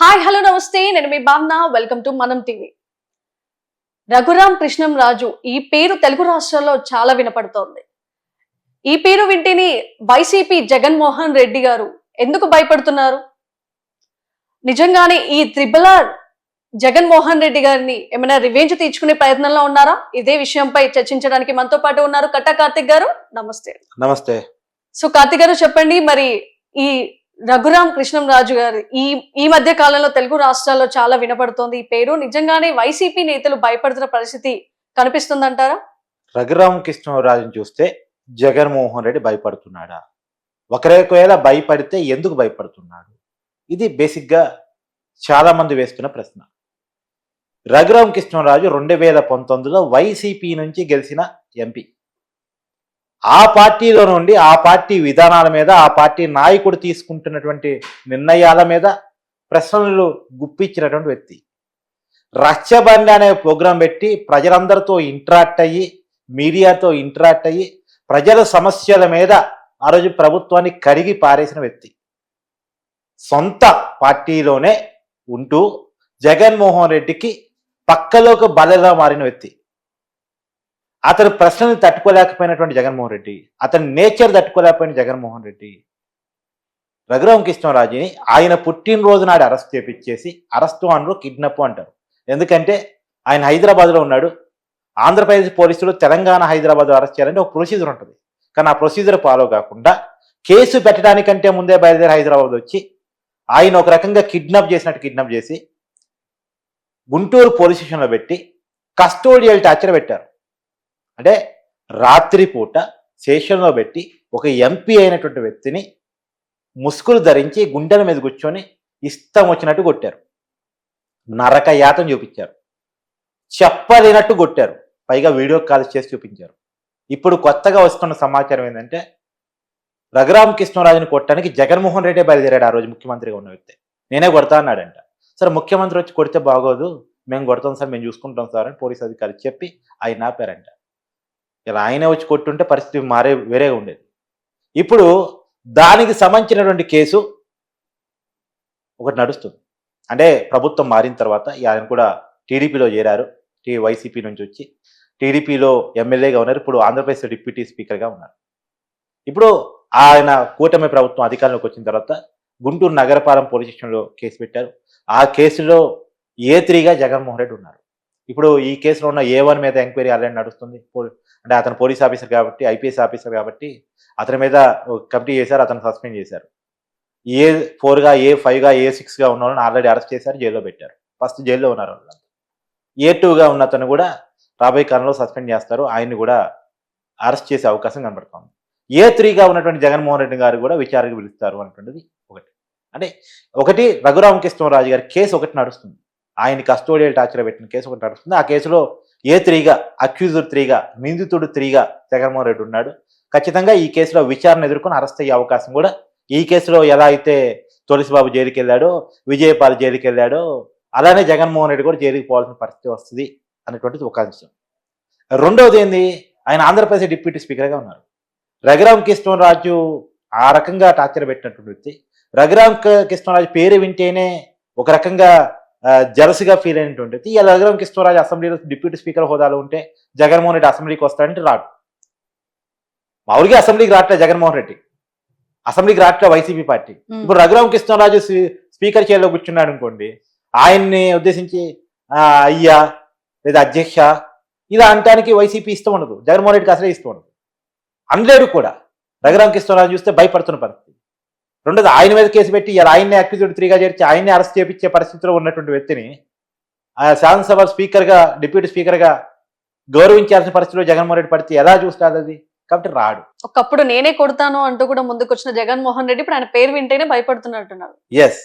Hi hello నమస్తే. నేను మీ Bhavana. Welcome to Manam TV Raghuram Krishnam Raju ఈ పేరు తెలుగు రాష్ట్రాల్లో చాలా వినపడుతోంది. ఈ పేరు వింటేనే వైసీపీ జగన్మోహన్ రెడ్డి గారు ఎందుకు భయపడుతున్నారు? నిజంగానే ఈ త్రిబుల్ జగన్మోహన్ రెడ్డి గారిని ఏమైనా రివెంజ్ తీర్చుకునే ప్రయత్నంలో ఉన్నారా? ఇదే విషయంపై చర్చించడానికి మనతో పాటు ఉన్నారు కట్టా కార్తిక్ గారు. నమస్తే. నమస్తే. సో కార్తిక్ గారు చెప్పండి మరి ఈ రఘురాం కృష్ణంరాజు గారు ఈ ఈ మధ్య కాలంలో తెలుగు రాష్ట్రాల్లో చాలా వినపడుతోంది. ఈ పేరు నిజంగానే వైసీపీ నేతలు భయపడుతున్న పరిస్థితి కనిపిస్తుందంటారా? రఘురామ కృష్ణరాజుని చూస్తే జగన్మోహన్ రెడ్డి భయపడుతున్నాడా? ఒకరికొకవేళ భయపడితే ఎందుకు భయపడుతున్నాడు? ఇది బేసిక్గా చాలా మంది వేస్తున్న ప్రశ్న. రఘురామ కృష్ణరాజు రెండు వేల పంతొమ్మిదిలో వైసీపీ నుంచి గెలిచిన ఎంపీ. ఆ పార్టీలో నుండి ఆ పార్టీ విధానాల మీద ఆ పార్టీ నాయకుడు తీసుకుంటున్నటువంటి నిర్ణయాల మీద ప్రశ్నలు గుప్పించినటువంటి వ్యక్తి. రచ్చబండి అనే ప్రోగ్రాం పెట్టి ప్రజలందరితో ఇంటరాక్ట్ అయ్యి మీడియాతో ఇంటరాక్ట్ అయ్యి ప్రజల సమస్యల మీద ఆ రోజు ప్రభుత్వాన్ని కరిగి పారేసిన వ్యక్తి. సొంత పార్టీలోనే ఉంటూ జగన్మోహన్ రెడ్డికి పక్కలోకి బలలా మారిన వ్యక్తి. అతని ప్రశ్నలు తట్టుకోలేకపోయినటువంటి జగన్మోహన్ రెడ్డి అతని నేచర్ తట్టుకోలేకపోయిన జగన్మోహన్ రెడ్డి రఘురామ కృష్ణరాజుని ఆయన పుట్టినరోజు నాడు అరెస్ట్ చేపించేసి అరెస్టు అనరు కిడ్నాప్ అంటారు. ఎందుకంటే ఆయన హైదరాబాద్లో ఉన్నాడు. ఆంధ్రప్రదేశ్ పోలీసులు తెలంగాణ హైదరాబాద్ అరెస్ట్ చేయాలంటే ఒక ప్రొసీజర్ ఉంటుంది. కానీ ఆ ప్రొసీజర్ ఫాలో కాకుండా కేసు పెట్టడానికంటే ముందే బయలుదేరి హైదరాబాద్ వచ్చి ఆయన ఒక రకంగా కిడ్నాప్ చేసినట్టు కిడ్నాప్ చేసి గుంటూరు పోలీస్ స్టేషన్లో పెట్టి కస్టోడియల్ టార్చర్ పెట్టారు. అంటే రాత్రిపూట శేషంలో పెట్టి ఒక ఎంపీ అయినటువంటి వ్యక్తిని ముసుగులు ధరించి గుండెల మీద కూర్చొని ఇష్టం వచ్చినట్టు కొట్టారు. నరకయాతం చూపించారు. చెప్పలేనట్టు కొట్టారు. పైగా వీడియో కాల్ చేసి చూపించారు. ఇప్పుడు కొత్తగా వస్తున్న సమాచారం ఏంటంటే రఘురామ కృష్ణరాజుని కొట్టడానికి జగన్మోహన్ రెడ్డి బయలుదేరాడు ఆ రోజు ముఖ్యమంత్రిగా ఉన్న వ్యక్తి. నేనే కొడతా అన్నాడంట. సరే ముఖ్యమంత్రి వచ్చి కొడితే బాగోదు. మేము కొడతాం సార్ మేము చూసుకుంటాం సార్ అని పోలీస్ అధికారి చెప్పి ఆయన ఆపారంట. ఇలా ఆయనే వచ్చి కొట్టుంటే పరిస్థితి మారే వేరేగా ఉండేది. ఇప్పుడు దానికి సంబంధించినటువంటి కేసు ఒకటి నడుస్తుంది. అంటే ప్రభుత్వం మారిన తర్వాత ఆయన కూడా టీడీపీలో చేరారు. టీ వైసీపీ నుంచి వచ్చి టీడీపీలో ఎమ్మెల్యేగా ఉన్నారు. ఇప్పుడు ఆంధ్రప్రదేశ్ డిప్యూటీ స్పీకర్గా ఉన్నారు. ఇప్పుడు ఆయన కూటమి ప్రభుత్వం అధికారంలోకి వచ్చిన తర్వాత గుంటూరు నగరపాలెం పోలీస్ స్టేషన్లో కేసు పెట్టారు. ఆ కేసులో ఏ త్రీగా జగన్మోహన్ రెడ్డి ఉన్నారు. ఇప్పుడు ఈ కేసులో ఉన్న ఏ వన్ మీద ఎంక్వైరీ ఆల్రెడీ నడుస్తుంది. అంటే అతను పోలీస్ ఆఫీసర్ కాబట్టి ఐపీఎస్ ఆఫీసర్ కాబట్టి అతని మీద కమిటీ చేశారు అతను సస్పెండ్ చేశారు. ఏ ఫోర్గా ఏ ఫైవ్గా ఏ సిక్స్గా ఉన్న వాళ్ళని ఆల్రెడీ అరెస్ట్ చేశారు జైల్లో పెట్టారు. ఫస్ట్ జైల్లో ఉన్నారు వాళ్ళంతా ఏ టూగా ఉన్న అతను కూడా రాబోయే కాలంలో సస్పెండ్ చేస్తారు ఆయన్ని కూడా అరెస్ట్ చేసే అవకాశం కనబడుతోంది. ఏ త్రీగా ఉన్నటువంటి జగన్మోహన్ రెడ్డి గారు కూడా విచారణకు పిలుస్తారు అనేటువంటిది ఒకటి. అంటే ఒకటి రఘురామకృష్ణరాజు గారి కేసు ఒకటి నడుస్తుంది. ఆయన కస్టోడియల్ టార్చర్ పెట్టిన కేసు ఒకటి నడుస్తుంది. ఆ కేసులో ఏ త్రీగా అక్యూజర్ త్రీగా నిందితుడు త్రీగా జగన్మోహన్ రెడ్డి ఉన్నాడు. ఖచ్చితంగా ఈ కేసులో విచారణ ఎదుర్కొని అరెస్ట్ అయ్యే అవకాశం కూడా ఈ కేసులో ఎలా అయితే తులసిబాబు జైలుకి వెళ్ళాడో విజయపాల్ జైలుకి వెళ్ళాడో అలానే జగన్మోహన్ రెడ్డి కూడా జైలుకి పోవాల్సిన పరిస్థితి వస్తుంది అనేటువంటిది ఒక అంశం. రెండవది ఏంది? ఆయన ఆంధ్రప్రదేశ్ డిప్యూటీ స్పీకర్గా ఉన్నారు. రఘురామ్ కృష్ణరాజు ఆ రకంగా టార్చర్ పెట్టినటువంటి వ్యక్తి. రఘురామ్ కృష్ణరాజు పేరు వింటేనే ఒక రకంగా జలసిగా ఫీల్ అయినటువంటి ఇలా రఘురామ్ కృష్ణరాజు అసెంబ్లీలో డిప్యూటీ స్పీకర్ హోదాలో ఉంటే జగన్మోహన్ రెడ్డి అసెంబ్లీకి వస్తాడంటే రాడు. మామూలుగా అసెంబ్లీకి రావట్లే జగన్మోహన్ రెడ్డి. అసెంబ్లీకి రావట్లే వైసీపీ పార్టీ. ఇప్పుడు రఘురామ కృష్ణరాజు స్పీ- స్పీకర్ చైర్లో కూర్చున్నాడు అనుకోండి ఆయన్ని ఉద్దేశించి అయ్యా లేదా అధ్యక్ష ఇలా అనటానికి వైసీపీ ఇష్టం ఉండదు. జగన్మోహన్ రెడ్డికి అసలే ఇష్టం ఉండదు. అనలేడు కూడా. రఘురామ కృష్ణరాజు చూస్తే భయపడుతున్న పరిస్థితి. రెండోది ఆయన మీద కేసు పెట్టి ఇలా ఆయన్ని అక్యూజ్డ్ త్రీగా చేర్చి ఆయన్ని అరెస్ట్ చేపించే పరిస్థితిలో ఉన్నటువంటి వ్యక్తిని ఆ శాసనసభ స్పీకర్గా డిప్యూటీ స్పీకర్గా గౌరవించాల్సిన పరిస్థితిలో జగన్మోహన్ రెడ్డి పడితే ఎలా చూస్తారు అది? కాబట్టి రాడు. ఒకప్పుడు నేనే కొడతాను అంటూ కూడా ముందుకొచ్చిన జగన్మోహన్ రెడ్డి ఇప్పుడు ఆయన పేరు వింటేనే భయపడుతున్నట్టున్నారు. ఎస్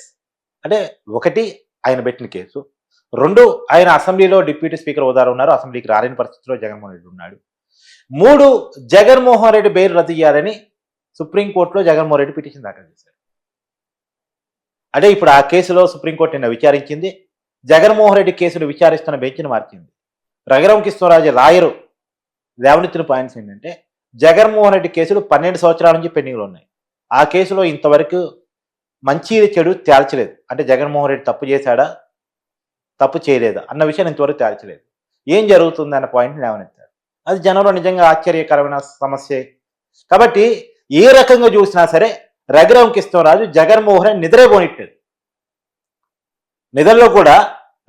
అంటే ఒకటి ఆయన పెట్టిన కేసు. రెండు ఆయన అసెంబ్లీలో డిప్యూటీ స్పీకర్ హోదాలో ఉన్నారు. అసెంబ్లీకి రాలేని పరిస్థితిలో జగన్మోహన్ రెడ్డి ఉన్నాడు. మూడు జగన్మోహన్ రెడ్డి బెయిల్ రద్దు చేయాలని సుప్రీంకోర్టులో జగన్మోహన్ రెడ్డి పిటిషన్ దాఖలు చేశారు. అంటే ఇప్పుడు ఆ కేసులో సుప్రీంకోర్టు నిన్న విచారించింది జగన్మోహన్ రెడ్డి కేసును విచారిస్తున్న బెంచ్ను మార్చింది. రఘురామ కృష్ణరాజు లాయరు లేవనెత్తిన పాయింట్స్ ఏంటంటే జగన్మోహన్ రెడ్డి కేసులు పన్నెండు సంవత్సరాల నుంచి పెండింగ్లో ఉన్నాయి. ఆ కేసులో ఇంతవరకు మంచి చెడు తేల్చలేదు. అంటే జగన్మోహన్ రెడ్డి తప్పు చేశాడా తప్పు చేయలేదా అన్న విషయం ఇంతవరకు తేల్చలేదు. ఏం జరుగుతుంది అన్న పాయింట్ లేవనెత్తారు. అది జనంలో నిజంగా ఆశ్చర్యకరమైన సమస్యే. కాబట్టి ఏ రకంగా చూసినా సరే రఘురామ కృష్ణరాజు జగన్మోహన్ రెడ్డి నిద్రపోనిట్లేదు నిద్రలో కూడా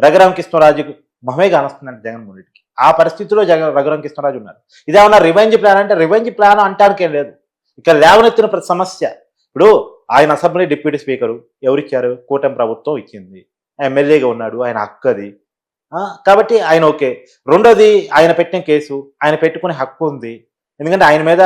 రఘురామ కృష్ణరాజుకు మహమే కానొస్తుందండి జగన్మోహన్ రెడ్డికి. ఆ పరిస్థితిలో జగన్ రఘురామ కృష్ణరాజు ఉన్నారు. ఇదేమన్నా రివెంజ్ ప్లాన్ అంటే రివెంజ్ ప్లాన్ అంటానికేం లేదు. ఇక్కడ లేవనెత్తిన ప్రతి సమస్య. ఇప్పుడు ఆయన అసెంబ్లీ డిప్యూటీ స్పీకరు ఎవరిచ్చారు? కూటమి ప్రభుత్వం ఇచ్చింది. ఎమ్మెల్యేగా ఉన్నాడు ఆయన హక్కు అది కాబట్టి ఆయన ఓకే. రెండోది ఆయన పెట్టిన కేసు ఆయన పెట్టుకునే హక్కు ఉంది. ఎందుకంటే ఆయన మీద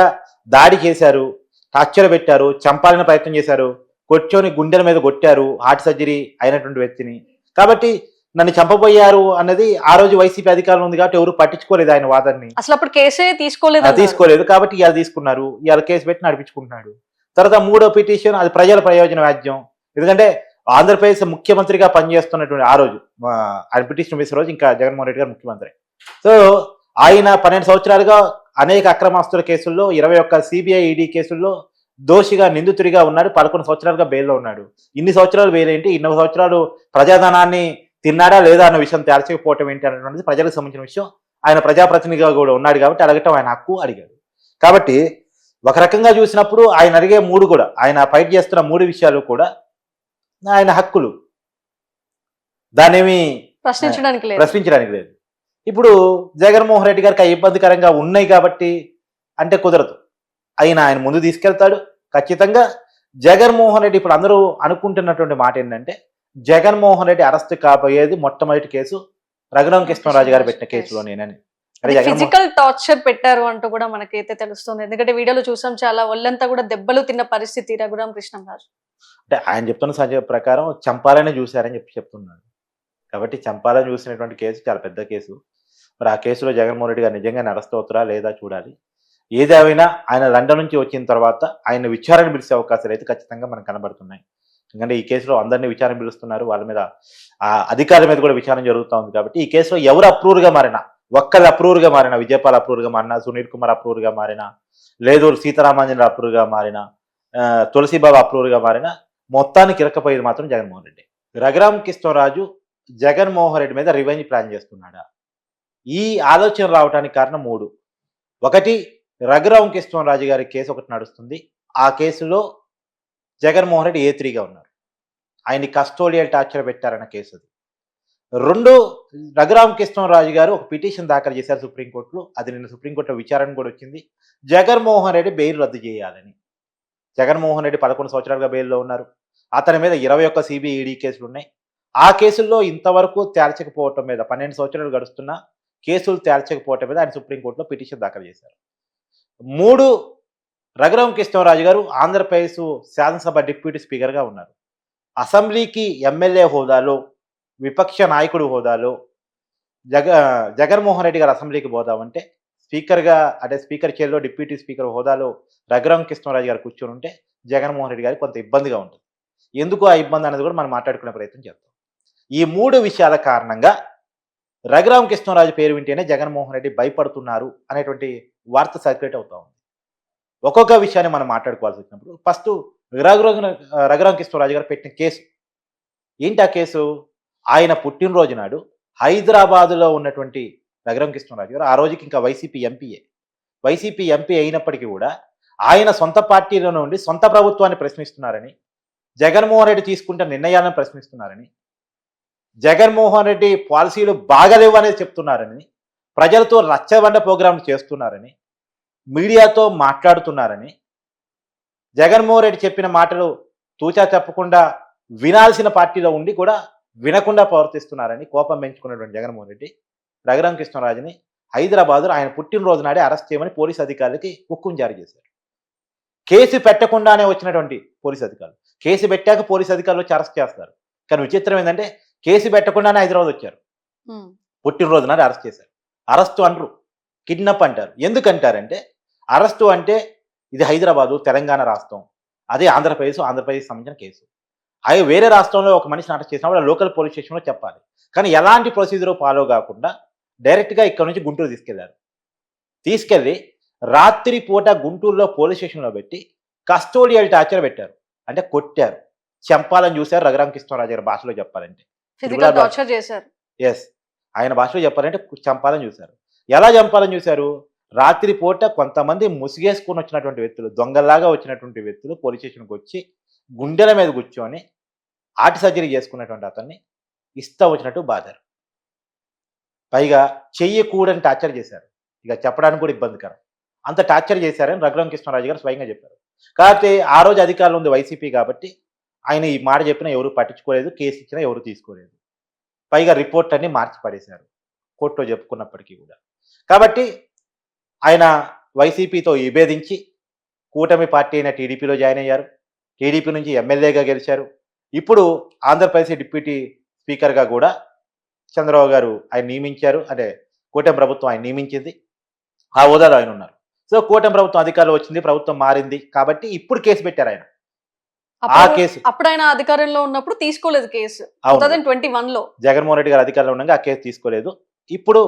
దాడి చేశారు. టార్చర్ పెట్టారు చంపాలని ప్రయత్నం చేశారు కొట్టోని గుండెల మీద కొట్టారు హార్ట్ సర్జరీ అయినటువంటి వ్యక్తిని. కాబట్టి నన్ను చంపబోయారు అన్నది ఆ రోజు వైసీపీ అధికారంలో ఉంది కాబట్టి ఎవరు పట్టించుకోలేదు ఆయన వాదనని. అసలు అప్పుడు కేసే తీసుకోలేదు తీసుకోలేదు కాబట్టి ఇవాళ తీసుకున్నారు. ఇవాళ కేసు పెట్టి నడిపించుకుంటున్నాడు. తర్వాత మూడో పిటిషన్ అది ప్రజల ప్రయోజన వ్యాజ్యం. ఎందుకంటే ఆంధ్రప్రదేశ్ ముఖ్యమంత్రిగా పనిచేస్తున్నటువంటి ఆ రోజు ఆయన పిటిషన్ వేసే రోజు ఇంకా జగన్మోహన్ రెడ్డి గారు ముఖ్యమంత్రి. సో ఆయన పన్నెండు సంవత్సరాలుగా అనేక అక్రమాస్తుల కేసుల్లో ఇరవై ఒక్క సిబిఐ ఈడీ కేసుల్లో దోషిగా నిందితుడిగా ఉన్నాడు. పదకొండు సంవత్సరాలుగా బెయిల్లో ఉన్నాడు. ఇన్ని సంవత్సరాలు బెయిల్ ఏంటి ఇన్ని సంవత్సరాలు ప్రజాధనాన్ని తిన్నాడా లేదా అన్న విషయం తేల్చకపోవటం ఏంటి అనేటువంటిది ప్రజలకు సంబంధించిన విషయం. ఆయన ప్రజాప్రతినిధిగా కూడా ఉన్నాడు కాబట్టి అడగటం ఆయన హక్కు అడిగాడు. కాబట్టి ఒక రకంగా చూసినప్పుడు ఆయన అడిగే మూడు కూడా ఆయన ఫైట్ చేస్తున్న మూడు విషయాలు కూడా ఆయన హక్కులు. దానేమి ప్రశ్నించడానికి లేదు. ప్రశ్నించడానికి లేదు. ఇప్పుడు జగన్మోహన్ రెడ్డి గారికి ఆ ఇబ్బందికరంగా ఉన్నాయి కాబట్టి అంటే కుదరదు. అయినా ఆయన ముందు తీసుకెళ్తాడు. ఖచ్చితంగా జగన్మోహన్ రెడ్డి ఇప్పుడు అందరూ అనుకుంటున్నటువంటి మాట ఏంటంటే జగన్మోహన్ రెడ్డి అరెస్ట్ కాబోయేది మొట్టమొదటి కేసు రఘురామ కృష్ణరాజు గారు పెట్టిన కేసులో నేనని. ఫిజికల్ టార్చర్ పెట్టారు అంటూ కూడా మనకైతే తెలుస్తుంది. ఎందుకంటే వీడియోలో చూసాం చాలా ఒళ్ళంతా కూడా దెబ్బలు తిన్న పరిస్థితి రఘురామ్ కృష్ణంరాజు అంటే ఆయన చెప్తున్న సజ ప్రకారం చంపాలని చూశారని చెప్పి చెప్తున్నాడు. కాబట్టి చంపాలని చూసినటువంటి కేసు చాలా పెద్ద కేసు. మరి ఆ కేసులో జగన్మోహన్ రెడ్డి గారు నిజంగా అరెస్ట్ లేదా చూడాలి? ఏదేమైనా ఆయన లండన్ నుంచి వచ్చిన తర్వాత ఆయన విచారణ పిలిచే అవకాశాలు అయితే ఖచ్చితంగా మనకు కనబడుతున్నాయి. ఎందుకంటే ఈ కేసులో అందరినీ విచారణ పిలుస్తున్నారు. వాళ్ళ మీద ఆ అధికారుల మీద కూడా విచారణ జరుగుతూ ఉంది కాబట్టి ఈ కేసులో ఎవరు అప్రూవ్గా మారినా? ఒక్కరు అప్రూవ్గా మారిన? విజయపాల్ అప్రూవ్గా మారినా? సునీల్ కుమార్ అప్రూవ్గా మారినా? లేదు సీతారామాంజన్ అప్రూవ్గా మారినా? ఆ, తులసిబాబు అప్రూవ్గా మారినా? మొత్తానికి ఇరకపోయేది మాత్రం జగన్మోహన్ రెడ్డి. రఘురామ కృష్ణరాజు జగన్మోహన్ రెడ్డి మీద రివెంజ్ ప్లాన్ చేస్తున్నాడా? ఈ ఆలోచన రావడానికి కారణం మూడు. ఒకటి రఘురామ్ రాజు గారి కేసు ఒకటి నడుస్తుంది. ఆ కేసులో జగన్మోహన్ రెడ్డి ఏ త్రీగా ఉన్నారు? ఆయన్ని కస్టోడియల్ టార్చర్ పెట్టారన్న కేసు అది రెండు రఘురామ రాజు గారు ఒక పిటిషన్ దాఖలు చేశారు సుప్రీంకోర్టులో. అది నిన్న సుప్రీంకోర్టులో విచారణ కూడా వచ్చింది. జగన్మోహన్ రెడ్డి బెయిల్ రద్దు చేయాలని. జగన్మోహన్ రెడ్డి పదకొండు సంవత్సరాలుగా బెయిల్లో ఉన్నారు. అతని మీద ఇరవై ఒక్క సిబిఈడి కేసులు ఉన్నాయి. ఆ కేసుల్లో ఇంతవరకు తేల్చకపోవటం మీద పన్నెండు సంవత్సరాలు గడుస్తున్నా కేసులు తేల్చకపోవటం మీద ఆయన సుప్రీంకోర్టులో పిటిషన్ దాఖలు చేశారు. మూడు రఘురామ కృష్ణరాజు గారు ఆంధ్రప్రదేశ్ శాసనసభ డిప్యూటీ స్పీకర్గా ఉన్నారు. అసెంబ్లీకి ఎమ్మెల్యే హోదాలో విపక్ష నాయకుడు హోదాలో జగ జగన్మోహన్ రెడ్డి గారు అసెంబ్లీకి పోదామంటే స్పీకర్గా అంటే స్పీకర్ చైర్లో డిప్యూటీ స్పీకర్ హోదాలో రఘురామ కృష్ణరాజు గారు కూర్చొని ఉంటే జగన్మోహన్ రెడ్డి గారికి కొంత ఇబ్బందిగా ఉంటుంది. ఎందుకు ఆ ఇబ్బంది అనేది కూడా మనం మాట్లాడుకునే ప్రయత్నం చేద్దాం. ఈ మూడు విషయాల కారణంగా రఘురామ కృష్ణరాజు పేరు వింటేనే జగన్మోహన్ రెడ్డి భయపడుతున్నారు అనేటువంటి వార్త సర్క్యులేట్ అవుతా ఉంది. ఒక్కొక్క విషయాన్ని మనం మాట్లాడుకోవాల్సి వచ్చినప్పుడు ఫస్ట్ రఘురాఘు రఘురామ కృష్ణరాజు గారు పెట్టిన కేసు. ఏంటి ఆ కేసు? ఆయన పుట్టినరోజు నాడు హైదరాబాదులో ఉన్నటువంటి రఘురామ కృష్ణరాజు గారు ఆ రోజుకి ఇంకా వైసీపీ ఎంపీఏ వైసీపీ ఎంపీ అయినప్పటికీ కూడా ఆయన సొంత పార్టీలో ఉండి సొంత ప్రభుత్వాన్ని ప్రశ్నిస్తున్నారని జగన్మోహన్ రెడ్డి తీసుకుంటున్న నిర్ణయాలను ప్రశ్నిస్తున్నారని జగన్మోహన్ రెడ్డి పాలసీలు బాగలేవు అనేది చెప్తున్నారని ప్రజలతో రచ్చబండ ప్రోగ్రాంలు చేస్తున్నారని మీడియాతో మాట్లాడుతున్నారని జగన్మోహన్ రెడ్డి చెప్పిన మాటలు తూచా చెప్పకుండా వినాల్సిన పార్టీలో ఉండి కూడా వినకుండా ప్రవర్తిస్తున్నారని కోపం పెంచుకున్నటువంటి జగన్మోహన్ రెడ్డి రఘురామ కృష్ణరాజుని హైదరాబాద్లో ఆయన పుట్టినరోజు నాడే అరెస్ట్ చేయమని పోలీస్ అధికారులకి హుక్కుం జారీ చేశారు. కేసు పెట్టకుండానే వచ్చినటువంటి పోలీస్ అధికారులు కేసు పెట్టాక పోలీస్ అధికారులు వచ్చి అరెస్ట్ చేస్తారు. కానీ విచిత్రం ఏంటంటే కేసు పెట్టకుండానే హైదరాబాద్ వచ్చారు. ఉమ్. పుట్టినరోజు నాడు అరెస్ట్ చేశారు. అరెస్టు అనరు. కిడ్నాప్ అంటారు. ఎందుకంటారంటే అరెస్టు అంటే ఇది హైదరాబాదు తెలంగాణ రాష్ట్రం. అదే ఆంధ్రప్రదేశ్ ఆంధ్రప్రదేశ్ సంబంధించిన కేసు. అవి వేరే రాష్ట్రంలో ఒక మనిషిని అరెస్ట్ చేసినప్పుడు లోకల్ పోలీస్ స్టేషన్లో చెప్పాలి. కానీ ఎలాంటి ప్రొసీజర్ ఫాలో కాకుండా డైరెక్ట్గా ఇక్కడ నుంచి గుంటూరు తీసుకెళ్ళారు. తీసుకెళ్ళి రాత్రి పూట గుంటూరులో పోలీస్ స్టేషన్లో పెట్టి కస్టోడియల్ టార్చర్ పెట్టారు. అంటే కొట్టారు. చంపాలని చూశారు రఘురామ కృష్ణరాజు గారి భాషలో చెప్పాలంటే. ఫిజికల్ త్రిపుర టార్చర్ చేశారు. ఎస్ ఆయన భాషలో చెప్పాలంటే చంపాలని చూశారు. ఎలా చంపాలని చూశారు? రాత్రి పూట కొంతమంది ముసిగేసుకొని వచ్చినటువంటి వ్యక్తులు దొంగల్లాగా వచ్చినటువంటి వ్యక్తులు పోలీస్ స్టేషన్కి వచ్చి గుండెల మీద కూర్చొని ఆర్ట్ సర్జరీ చేసుకున్నటువంటి అతన్ని ఇస్తా వచ్చినట్టు బాధారు పైగా చెయ్యకూడని టార్చర్ చేశారు. ఇక చెప్పడానికి కూడా ఇబ్బందికరం. అంత టార్చర్ చేశారని రఘురామ కృష్ణరాజు గారు స్వయంగా చెప్పారు. కాకపోతే ఆ రోజు అధికారంలో ఉంది వైసీపీ కాబట్టి ఆయన ఈ మాట చెప్పినా ఎవరు పట్టించుకోలేదు కేసు ఇచ్చినా ఎవరు తీసుకోలేదు. పైగా రిపోర్ట్ అన్ని మార్చి పడేశారు కోర్టులో చెప్పుకున్నప్పటికీ కూడా. కాబట్టి ఆయన వైసీపీతో విభేదించి కూటమి పార్టీ అయిన టీడీపీలో జాయిన్ అయ్యారు. టీడీపీ నుంచి ఎమ్మెల్యేగా గెలిచారు. ఇప్పుడు ఆంధ్రప్రదేశ్ డిప్యూటీ స్పీకర్గా కూడా చంద్రబాబు గారు ఆయన నియమించారు. అంటే కూటమి ప్రభుత్వం ఆయన నియమించింది. ఆ హోదాలో ఆయన ఉన్నారు. సో కూటమి ప్రభుత్వం అధికారంలో వచ్చింది ప్రభుత్వం మారింది. కాబట్టి ఇప్పుడు కేసు పెట్టారు ఆయన. ఆ కేసు. అప్పుడు ఆయన అధికారంలో ఉన్నప్పుడు తీసుకోలేదు కేసు. ట్వంటీ వన్లో జగన్మోహన్ రెడ్డి గారు అధికారంలో ఉండగా ఆ కేసు తీసుకోలేదు. ఇప్పుడు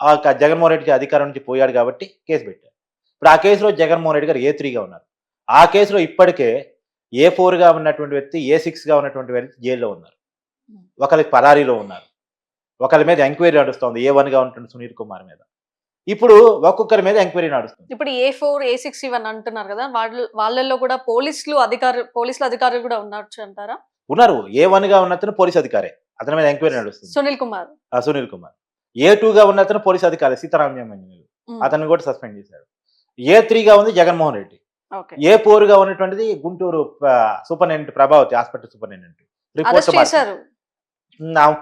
ఆ జగన్మోహన్ రెడ్డి అధికారం నుంచి పోయాడు కాబట్టి కేసు పెట్టారు. ఇప్పుడు ఆ కేసులో జగన్మోహన్ రెడ్డి గారు ఏ త్రీగా ఉన్నారు? ఆ కేసులో ఇప్పటికే ఏ ఫోర్గా ఉన్నటువంటి వ్యక్తి ఏ సిక్స్గా ఉన్నటువంటి వ్యక్తి జైల్లో ఉన్నారు? ఒకరికి పరారీలో ఉన్నారు. ఒకరి మీద ఎంక్వైరీ నడుస్తుంది. ఏ వన్గా ఉంటుంది సునీల్ కుమార్ మీద. ఇప్పుడు ఒక్కొక్కరి మీద ఎంక్వైరీ నడుస్తుంది. ఇప్పుడు ఏ ఫోర్ ఏ సిక్స్ ఇవన్నీ అంటున్నారు కదా వాళ్ళు వాళ్ళల్లో కూడా పోలీసులు అధికారులు పోలీసులు అధికారులు కూడా ఉండొచ్చు అంటారా? ఉన్నారు. ఏ వన్గా ఉన్న అతను పోలీస్ అధికారే. అతని మీద ఎంక్వైరీ నడుస్తుంది. సునీల్ కుమార్. సునీల్ కుమార్. ఏ టూగా ఉన్న అతను పోలీస్ అధికారి. సీతారామయ్య అతన్ని కూడా సస్పెండ్ చేశారు ఏ త్రీగా ఉంది జగన్మోహన్ రెడ్డి. ఏ ఫోర్గా ఉన్నటువంటిది Guntur superintendent Prabhavati hospital superintendent. Report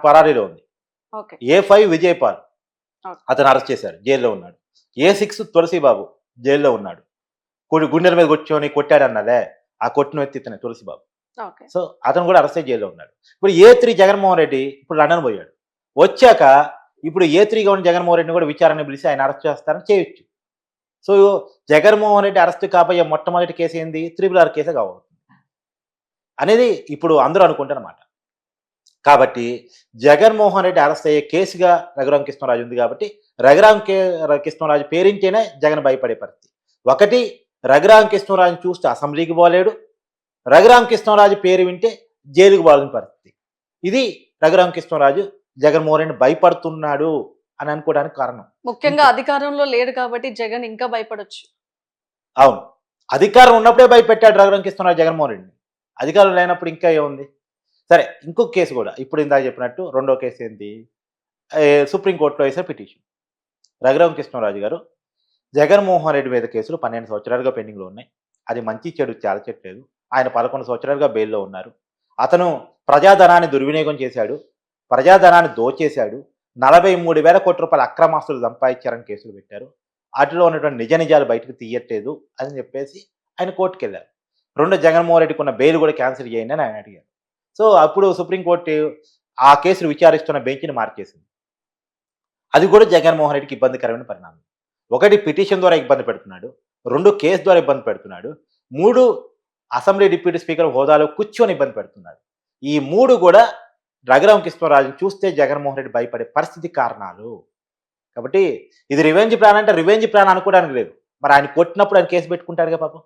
పరారీలో ఉంది. A five Vijayapal. అతను అరెస్ట్ చేశారు జైల్లో ఉన్నాడు. ఏ సిక్స్ తులసిబాబు జైల్లో ఉన్నాడు? కొడు గుండెల మీద కూర్చొని కొట్టాడన్నదే ఆ కొట్టిన వ్యక్తి ఇతనే తులసిబాబు. ఓకే. సో అతను కూడా అరెస్ట్ జైల్లో ఉన్నాడు. ఇప్పుడు ఏ త్రీ జగన్మోహన్ రెడ్డి ఇప్పుడు లండన్ పోయాడు. వచ్చాక ఇప్పుడు ఏ త్రీగా ఉన్న జగన్మోహన్ రెడ్డిని కూడా విచారణ పిలిచి ఆయన అరెస్ట్ చేస్తారని చేయొచ్చు. సో జగన్మోహన్ రెడ్డి అరెస్ట్ కాబోయే మొట్టమొదటి కేసు ఏంది? త్రిపుల్ ఆర్ కేసే కావచ్చు అనేది ఇప్పుడు అందరూ అనుకుంటారన్నమాట. కాబట్టి జగన్మోహన్ రెడ్డి అరెస్ట్ అయ్యే కేసుగా రఘురామ కృష్ణరాజు ఉంది కాబట్టి రఘురామ కే కృష్ణరాజు పేరింటేనే జగన్ భయపడే పరిస్థితి. ఒకటి రఘురామ కృష్ణరాజుని చూస్తే అసెంబ్లీకి పోలేడు. రఘురామ కృష్ణరాజు పేరు వింటే జైలుకు పోవాల్సిన పరిస్థితి. ఇది రఘురామ కృష్ణరాజు జగన్మోహన్ రెడ్డి భయపడుతున్నాడు అని అనుకోవడానికి కారణం. ముఖ్యంగా అధికారంలో లేడు కాబట్టి జగన్ ఇంకా భయపడొచ్చు. అవును. అధికారం ఉన్నప్పుడే భయపెట్టాడు రఘురామ కృష్ణరాజు జగన్మోహన్ రెడ్డిని. అధికారం లేనప్పుడు ఇంకా ఏముంది? సరే ఇంకొక కేసు కూడా. ఇప్పుడు ఇందాక చెప్పినట్టు రెండో కేసు ఏంటి? సుప్రీంకోర్టులో వేసే పిటిషన్. రఘురామ కృష్ణరాజు గారు జగన్మోహన్ రెడ్డి మీద కేసులు పన్నెండు సంవత్సరాలుగా పెండింగ్లో ఉన్నాయి. అది మంచి చెడు చాలచెట్లేదు ఆయన పదకొండు సంవత్సరాలుగా బెయిల్లో ఉన్నారు. అతను ప్రజాధనాన్ని దుర్వినియోగం చేశాడు. ప్రజాధనాన్ని దోచేశాడు. నలభై మూడు వేల కోట్ల రూపాయల అక్రమాస్తులు సంపాదించారని కేసులు పెట్టారు. వాటిలో ఉన్నటువంటి నిజ నిజాలు బయటకు తీయట్లేదు అని చెప్పేసి ఆయన కోర్టుకు వెళ్ళారు రెండు జగన్మోహన్ రెడ్డికి ఉన్న బెయిల్ కూడా క్యాన్సిల్ చేయండి అని ఆయన అడిగారు. సో అప్పుడు సుప్రీంకోర్టు ఆ కేసులు విచారిస్తున్న బెంచ్ని మార్చేసింది. అది కూడా జగన్మోహన్ రెడ్డికి ఇబ్బందికరమైన పరిణామం. ఒకటి పిటిషన్ ద్వారా ఇబ్బంది పెడుతున్నాడు రెండు కేసు ద్వారా ఇబ్బంది పెడుతున్నాడు మూడు అసెంబ్లీ డిప్యూటీ స్పీకర్ హోదాలో కూర్చొని ఇబ్బంది పెడుతున్నాడు. ఈ మూడు కూడా రఘురామ కృష్ణరాజుని చూస్తే జగన్మోహన్ రెడ్డి భయపడే పరిస్థితి కారణాలు. కాబట్టి ఇది రివెంజ్ ప్లాన్ అంటే రివెంజ్ ప్లాన్ అనుకోవడానికి లేదు. మరి ఆయన కొట్టినప్పుడు ఆయన కేసు పెట్టుకుంటాడుగా పాపం.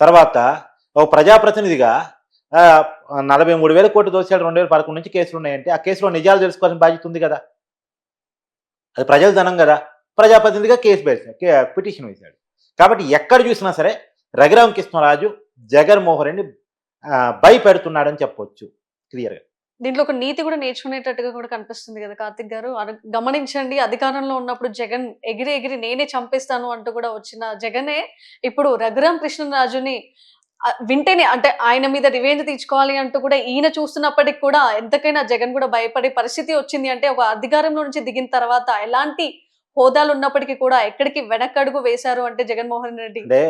తర్వాత ఒక ప్రజాప్రతినిధిగా నలభై మూడు వేల కోట్లు దోషాలు రెండు వేల పదకొండు నుంచి కేసులు ఉన్నాయంటే ఆ కేసులో నిజాలు తెలుసుకోవాల్సిన బాధ్యత ఉంది కదా? అది ప్రజల ధనం కదా? ప్రజాప్రతినిధిగా కేసు వేసాడు కే- పిటిషన్ వేశాడు. కాబట్టి ఎక్కడ చూసినా సరే రఘురామ కృష్ణరాజు జగన్మోహన్ రెడ్డి భయపెడుతున్నాడని చెప్పవచ్చు క్లియర్గా. దీంట్లో ఒక నీతి కూడా నేర్చుకునేటట్టుగా కూడా కనిపిస్తుంది కదా కార్తిక్ గారు. గమనించండి అధికారంలో ఉన్నప్పుడు జగన్ ఎగిరి ఎగిరి నేనే చంపేస్తాను అంటూ కూడా వచ్చిన జగనే ఇప్పుడు రఘురామ్ కృష్ణరాజుని వింటేనే అంటే ఆయన మీద రివెంజ్ తీర్చుకోవాలి అంటూ కూడా ఈయన చూస్తున్నప్పటికి కూడా ఎంతకైనా జగన్ కూడా భయపడే పరిస్థితి వచ్చింది. అంటే ఒక అధికారంలో నుంచి దిగిన తర్వాత ఎలాంటి హోదాలు ఉన్నప్పటికీ కూడా ఎక్కడికి వెనకడుగు వేశారు అంటే జగన్మోహన్ రెడ్డి? అంటే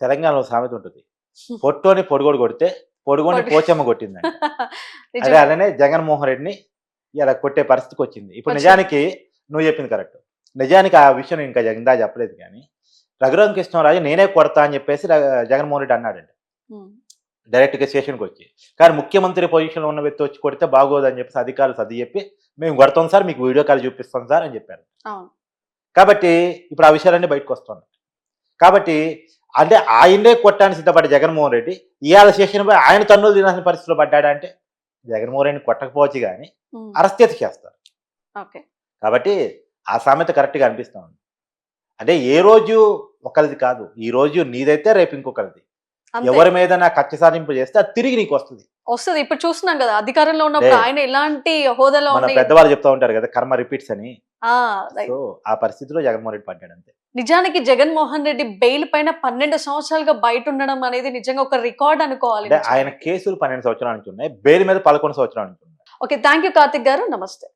తెలంగాణలో సామెత ఉంటుంది. పొట్టోని పొడుగోడు కొడితే పొడుగోని పొడి- పోచమ్మ కొట్టిందండి అదే. అలానే జగన్మోహన్ రెడ్డిని ఇలా కొట్టే పరిస్థితికి వచ్చింది. ఇప్పుడు. నిజానికి నువ్వు చెప్పింది కరెక్ట్. నిజానికి ఆ విషయం ఇంకా ఇందా చెప్పలేదు కానీ రఘురామ కృష్ణరాజు నేనే కొడతా అని చెప్పేసి జగన్మోహన్ రెడ్డి అన్నాడండి. డైరెక్ట్గా స్టేషన్కి వచ్చి కానీ ముఖ్యమంత్రి పొజిషన్లో ఉన్న వ్యక్తి వచ్చి కొడితే బాగోదు అని చెప్పేసి అధికారులు సర్ది చెప్పి మేము కొడతాం సార్ మీకు వీడియో కాల్ చూపిస్తాం సార్ అని చెప్పారు. కాబట్టి ఇప్పుడు ఆ విషయాలన్నీ బయటకు వస్తున్నాయి కాబట్టి అంటే ఆయనే కొట్టడానికి సిద్ధపడ్డ జగన్మోహన్ రెడ్డి ఇవాళ సెషన్ పోయి ఆయన తన్నులు తినాల్సిన పరిస్థితిలో పడ్డాడు అంటే జగన్మోహన్ రెడ్డిని కొట్టకపోవచ్చు కానీ అయితే చేస్తారు. కాబట్టి ఆ సామెత కరెక్ట్గా అనిపిస్తా ఉంది. అంటే ఏ రోజు ఒకరిది కాదు ఈ రోజు నీదైతే రేపు ఇంకొకరిది. ఎవరి మీద నా కక్ష సాధింపు చేస్తే అది తిరిగి నీకు వస్తుంది. వస్తుంది. ఇప్పుడు చూస్తున్నాం కదా అధికారంలో ఉన్నప్పుడు. ఆయన ఎలాంటి హోదాలో పెద్దవాళ్ళు చెప్తా ఉంటారు కదా కర్మ రిపీట్స్ అని. ఆ, పరిస్థితిలో జగన్మోహన్ రెడ్డి పడ్డాడు అంతే. నిజానికి జగన్మోహన్ రెడ్డి బెయిల్ పైన పన్నెండు సంవత్సరాలుగా బయట ఉండడం అనేది నిజంగా ఒక రికార్డ్ అనుకోవాలి ఆయన కేసులు పన్నెండు సంవత్సరాల నుంచి ఉన్నాయి బెయిల్ మీద పదకొండు సంవత్సరాల నుంచి ఉన్నాయి. ఓకే థ్యాంక్ యూ కార్తిక్ గారు నమస్తే.